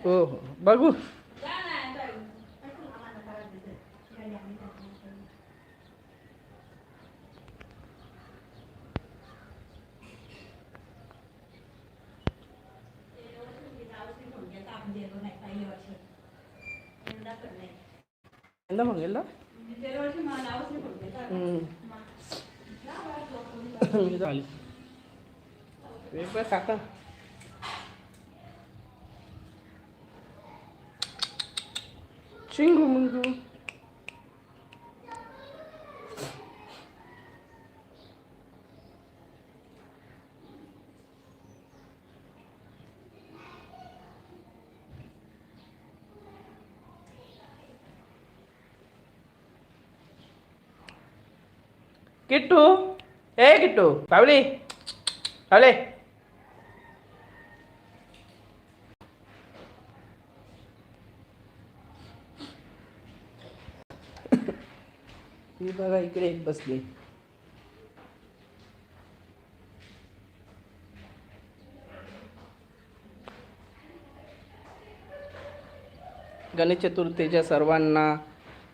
ഓഹോ ബഗു എന്താ മങ്ങല്ല ഇപ്പൊ കാക്കാം. 친구 문구 കിട്ടു ഏ കിട്ടു പൗലി പൗലി ही बघा इकडे एक बसली. गणेश चतुर्थीच्या सर्वांना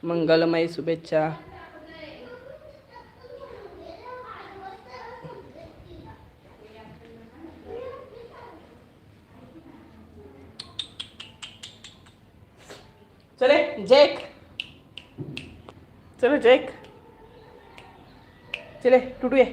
मंगलमय शुभेच्छा. चले जैक चलो जैक चले टुटू ये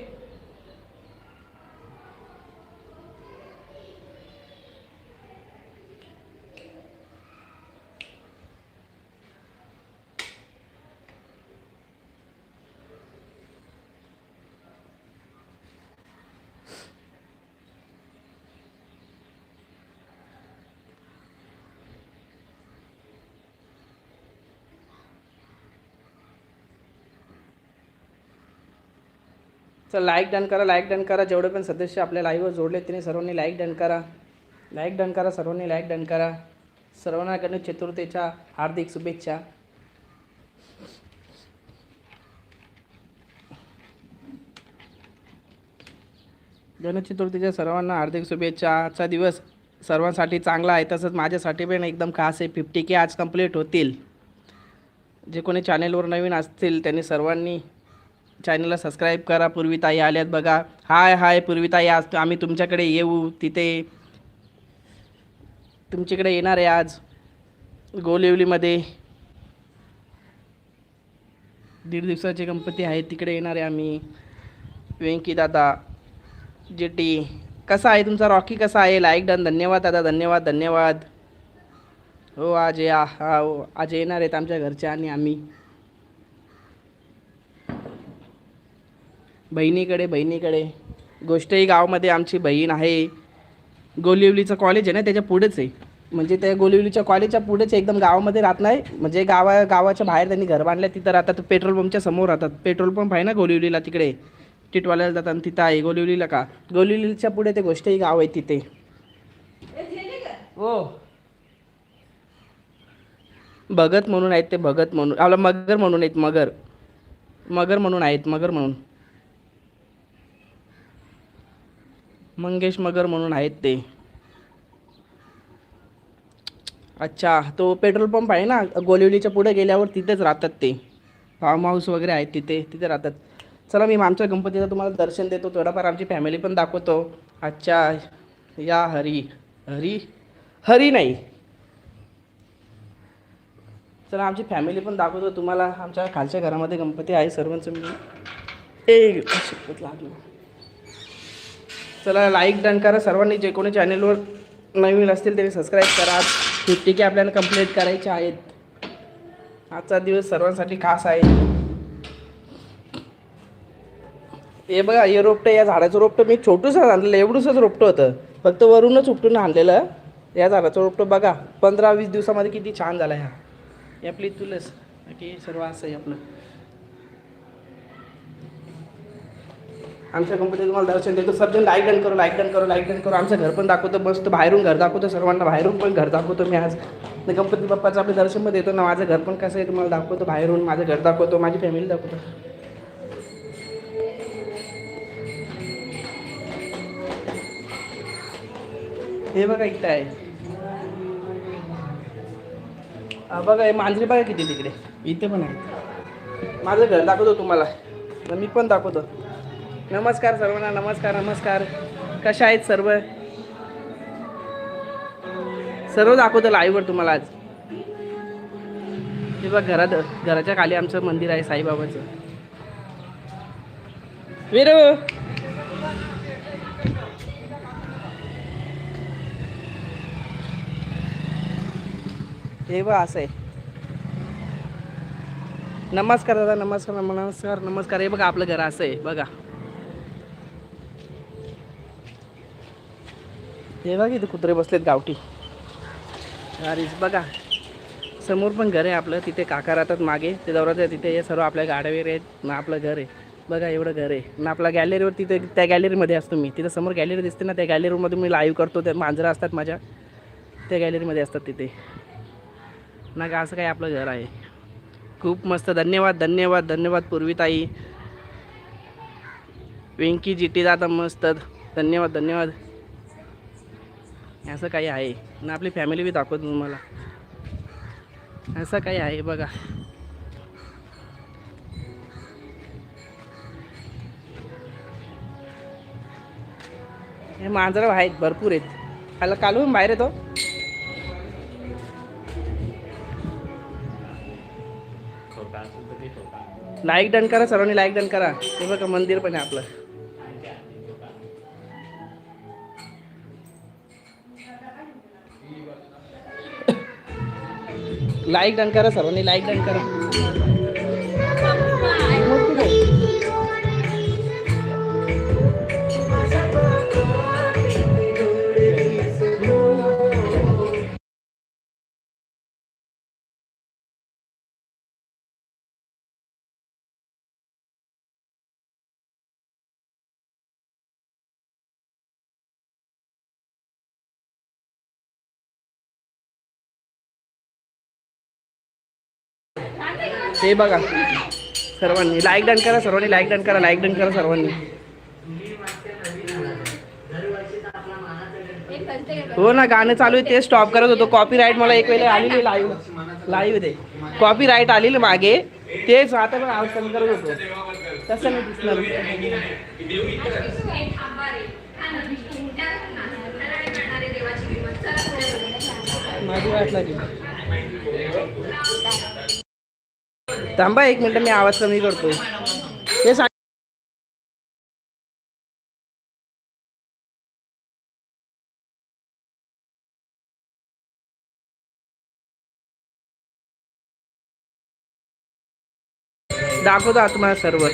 चल लाईक डन करा लाईक डन करा. जेवढे पण सदस्य आपल्या लाईव्हवर जोडले तिने सर्वांनी लाईक डन करा. लाईक डन करा सर्वांनी लाईक डन करा. सर्वांना गणेश चतुर्थीच्या हार्दिक शुभेच्छा. गणेश चतुर्थीच्या सर्वांना हार्दिक शुभेच्छा. आजचा दिवस सर्वांसाठी चांगला आहे तसंच माझ्यासाठी पण एकदम खास आहे. फिफ्टी के आज कंप्लीट होतील. जे कोणी चॅनेलवर नवीन असतील त्यांनी सर्वांनी चॅनलला सबस्क्राईब करा पूर्वीताई आल्यात बघा. हाय हाय पूर्वीताई आज आम्ही तुमच्याकडे येऊ तिथे. तुमच्याकडे येणार आहे आज. गोलिवलीमध्ये. दीड दिवसाची गणपती आहे तिकडे येणार आहे आम्ही. वेंकी दादा जे टी कसा आहे तुमचा रॉकी? कसा आहे? लाईक डन धन्यवाद दादा धन्यवाद धन्यवाद. हो आज या हा हो आज येणार आहेत आमच्या घरच्या आणि आम्ही. बहिणीकडे बहिणीकडे. गोष्टही गावामध्ये आमची बहीण आहे. गोलिवलीचं कॉलेज आहे ना त्याच्या पुढेच आहे. म्हणजे त्या गोलिवलीच्या कॉलेजच्या पुढेच एकदम गावामध्ये राहत नाही. म्हणजे गावा गावाच्या बाहेर त्यांनी घर बांधलं तिथं राहतात पेट्रोल पंपच्या समोर राहतात. पेट्रोल पंप आहे ना गोलिवलीला तिकडे. टिटवाल्याला जातात आणि तिथं आहे गोलिवलीला का? गोलिवलीच्या पुढे ते गोष्टही गाव आहे तिथे. हो. भगत म्हणून आहेत ते भगत म्हणून. आपला मगर म्हणून आहेत मगर. मगर म्हणून आहेत मगर म्हणून. मंगेश मगर म्हणून आहेत ते. अच्छा तो पेट्रोल पंप आहे ना गोलिवलीच्या पुढे गेल्यावर तिथेच राहतात ते. फार्म हाऊस वगैरे आहेत तिथे तिथे राहतात. चला मी आमच्या गणपतीचं तुम्हाला दर्शन देतो. थोडंफार आमची फॅमिली पण दाखवतो. अच्छा या हरी हरी हरी नाही. चला आमची फॅमिली पण दाखवतो तुम्हाला. आमच्या खालच्या घरामध्ये गणपती आहे सर्वांचं मी ए शपथ लागलं. चला लाईक डन करा. सर्वांनी जे कोणी चॅनेलवर नवीन असतील त्यांनी सबस्क्राईब करा. फिफ्टी के आपल्याला कंप्लीट करायचे आहेत. आजचा दिवस सर्वांसाठी खास आहे. हे बघा हे रोपटं या झाडाचं रोपटं मी छोटूसं आणलेलं एवढूसच रोपटं होतं. फक्त वरूनच उपटून आणलेलं. या झाडाचं रोपटं बघा पंधरा वीस दिवसामध्ये किती छान झाला ह्या. आपली तुलस. की हे सर्व असं आहे आपलं. आमच्या कंपनीत तुम्हाला दर्शन देतो. सर्जन लाईक डन करू लाईक डन करू लाईक डन करू. आमचं घर पण दाखवतो. मस्त बाहेरून घर दाखवतो. सर्वांना बाहेरून पण घर दाखवतो मी आज. आणि गणपती बाप्पाचं आपलं दर्शन पण देतो ना माझं घर पण कसं आहे तुम्हाला दाखवतो. बाहेरून माझं घर दाखवतो माझी फॅमिली दाखवतो. हे बघा इथं आहे. बघा हे मांजरी बघा किती तिकडे. इथे पण आहे. माझं घर दाखवतो तुम्हाला. मी पण दाखवतो. नमस्कार सर्वांना नमस्कार नमस्कार. कशा आहेत सर्व? सर्व दाखवतो लाईव्हवर तुम्हाला आज. हे बघ घरात घराच्या खाली आमचं मंदिर आहे साईबाबाचं. विरू! हे बघ असं आहे. नमस्कार दादा नमस्कार नमस्कार नमस्कार. हे बघा आपलं घर असं आहे बघा. हे बघा इथे कुत्रे बसलेत गावठी. अरेच बघा. समोर पण घर आहे आपलं. तिथे काका राहतात मागे. ते दौरात तिथे. हे सर्व आपल्या गाड्या वगैरे आहेत. ना आपलं घर आहे. बघा एवढं घर आहे. ना आपल्या गॅलरीवर तिथे त्या गॅलरीमध्ये असतो मी. तिथं समोर गॅलरी दिसते ना त्या गॅलरीमध्ये मी लाईव्ह करतो. त्या मांजरं असतात माझ्या. त्या गॅलरीमध्ये असतात तिथे. ना का असं काही आपलं घर आहे. खूप मस्त. धन्यवाद धन्यवाद धन्यवाद पूर्वीताई. वेंकी जिटी दादा मस्त. धन्यवाद धन्यवाद. असं काही आहे. ना आपली फॅमिली बी दाखवतो तुम्हाला. असं काही आहे बघा. हे मांजरं आहेत भरपूर आहेत. त्याला कालवून बाहेर येतो. लाईक डन करा सर्वांनी लाईक डन करा. हे बघा मंदिर पण आहे आपलं. लाईक डन करा सर्वांनी लाईक डन करा. हे बघा. सर्वांनी. लाईक डन करा सर्वांनी लाईक डन करा लाईक डन करा सर्वांनी. हो ना गाणं चालू आहे ते स्टॉप करत होतो. कॉपी राईट मला एक वेळेला आलेली लाईव्ह लाईव्ह ते. कॉपी राईट आलेली मागे. तेच आता पण आवाज कमी करत होतो. तसं नाही दिसणार. माझी वाट थांबा एक मिनिट मी आवाज कमी करतो. ते सांग. दाखवतो आता तुम्हाला सर्व.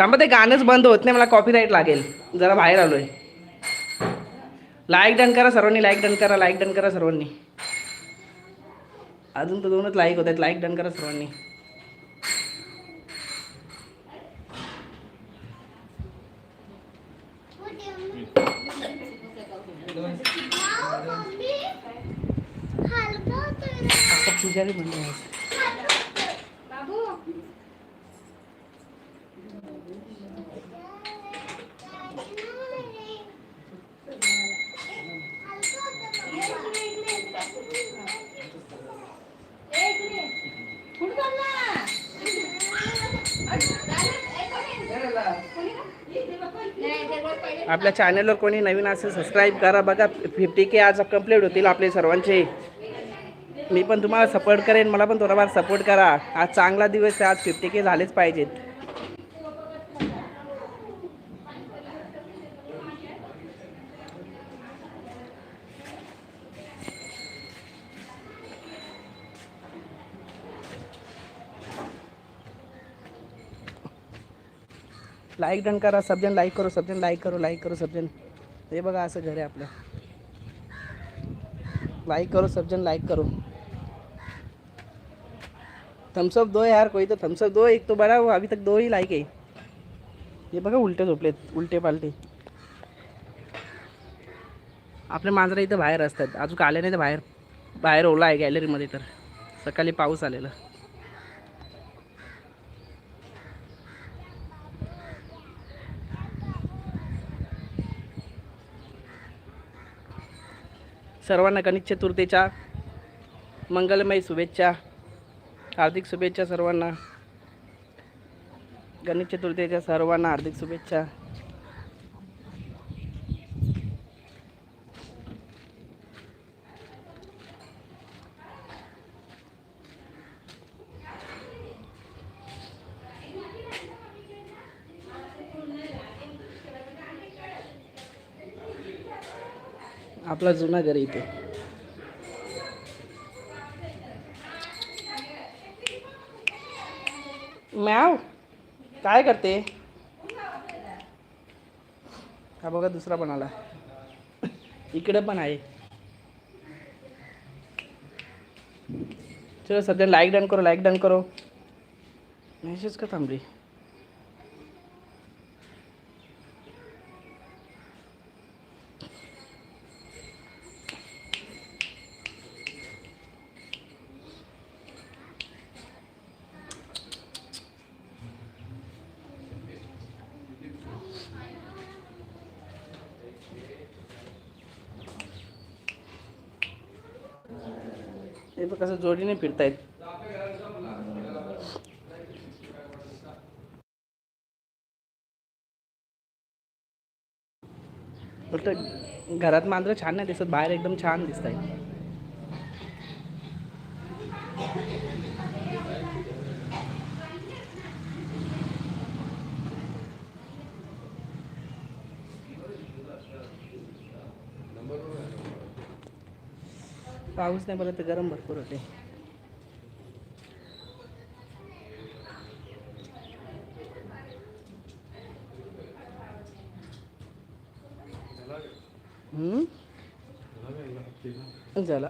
थांबा ते गाणंच बंद होत नाही मला कॉपीराईट लागेल. जरा बाहेर आलोय. लाईक डन करा सर्वांनी लाईक डन करा लाईक डन करा सर्वांनी. अजून तर दोनच लाईक होत आहेत लाईक डन करा सर्वांनी. पुजारी म्हणले आपल्या चॅनलवर कोणी नवीन असेल सबस्क्राईब करा बघा. फिफ्टी के आज कंप्लीट होतील आपले सर्वांचे. मी पण तुम्हाला सपोर्ट करेन मला पण थोडाफार सपोर्ट करा. आज चांगला दिवस आहे आज फिफ्टी के झालेच पाहिजेत. लाईक डन करा सबजण लाईक करू सबजण लाईक करू लाईक करू सबजण हे बघा असं घर आहे आपलं. लाइक करो सबजन लाईक लाइक करो थम्सअप दो यार कोई तो थम्सअप दो एक तो बड़ा वो अभी तक दो ही लाइक है. हे बघा उलटे झोपलेत उलटे पालटे. आपले मांजरा इथं बाहेर असतात अजून आले नाही तर बाहेर बाहेर ओला आहे गॅलरीमध्ये तर. सकाळी पाऊस आलेला. सर्वांना गणेश चतुर्थीच्या मंगलमय शुभेच्छा हार्दिक शुभेच्छा सर्वांना. गणेश चतुर्थीच्या सर्वांना हार्दिक शुभेच्छा. आपला जुना घर इथे. मॅव काय करते? हा बघा दुसरा पण आला. इकडे पण आहे. चलो सध्या लाईक डन करो लाईक डन करो. मेसेज का थांबली? हे बघ कसं जोडीने फिरतायत. फक्त घरात मात्र छान नाही दिसत बाहेर एकदम छान दिसत आहेत पाऊस नाही पडत तर गरम भरपूर होते हम्म? झाला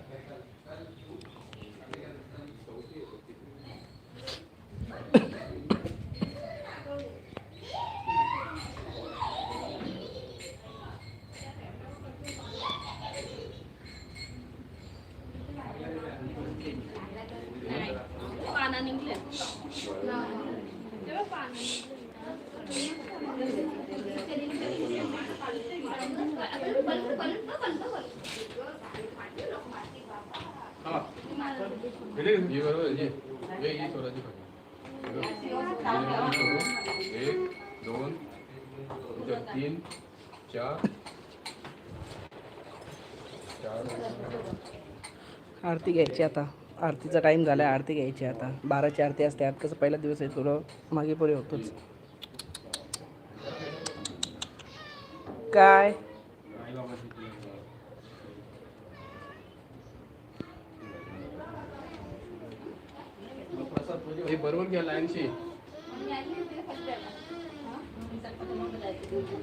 ये बरोबर ये ये ये स्वराची भाजी एक दोन इथं तीन चार चार आरती घ्यायची आता. आरतीचा टाईम झाला आहे आरती घ्यायची आता. बाराची आरती असते आज कसं पहिला दिवस आहे थोडं मागे पुढे होतोच. काय हे बरोबर घ्या लाईनशी चले बघ. हो, हो.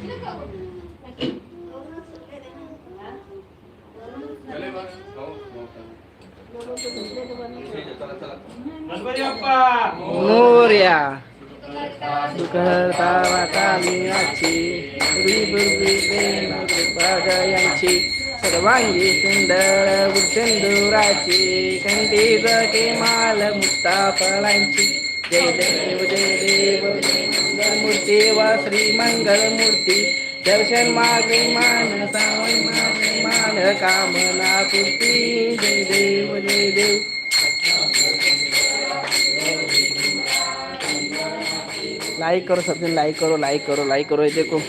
चला चला मोर्या दुखता यांची सर्वांगी सुंदर वृषंदुराची कंठी जके माल मुक्ता फळांची जय देव जय देव वा श्री मंगलमूर्ती दर्शन मागे मान सावन मागे मान कामना पूर्ती जय देव जय देव. लाइक करो सब लाइक करो लाइक करो लाइक करो ये देखो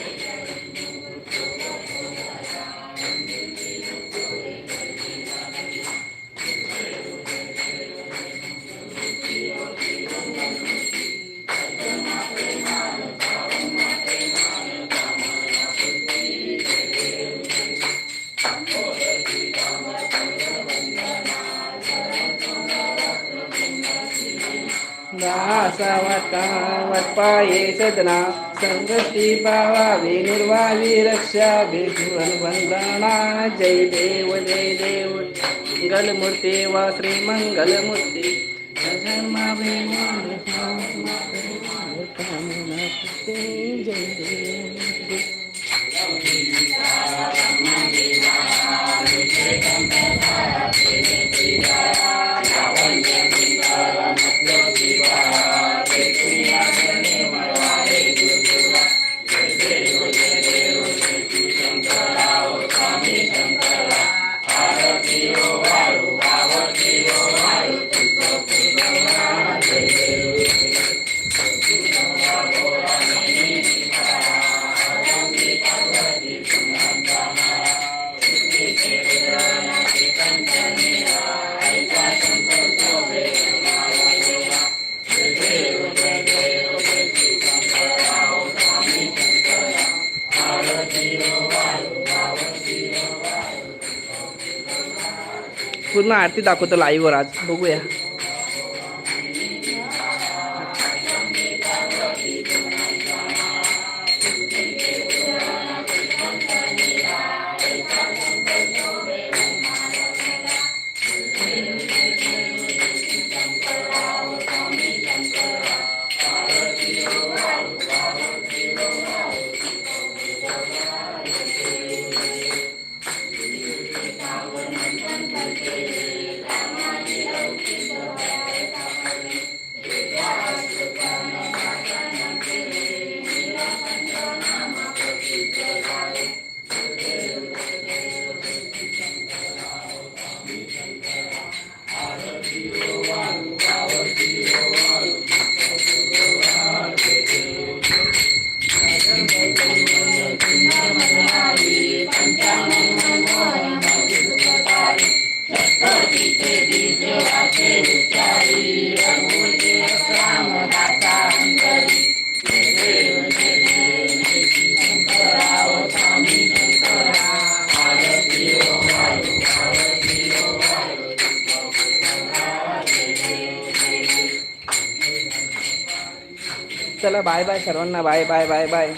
दासावता वाटा सदना संगती पावावे निर्वावी रक्षा भेटून वंदना. जय देव जय देव. मंगलमूर्ती वा श्री मंगलमूर्ती. जय देव. पूर्ण आरती दाखवतो लाईव्हवर आज. बघूया. चला बाय बाय सर्वांना. Bye bye bye bye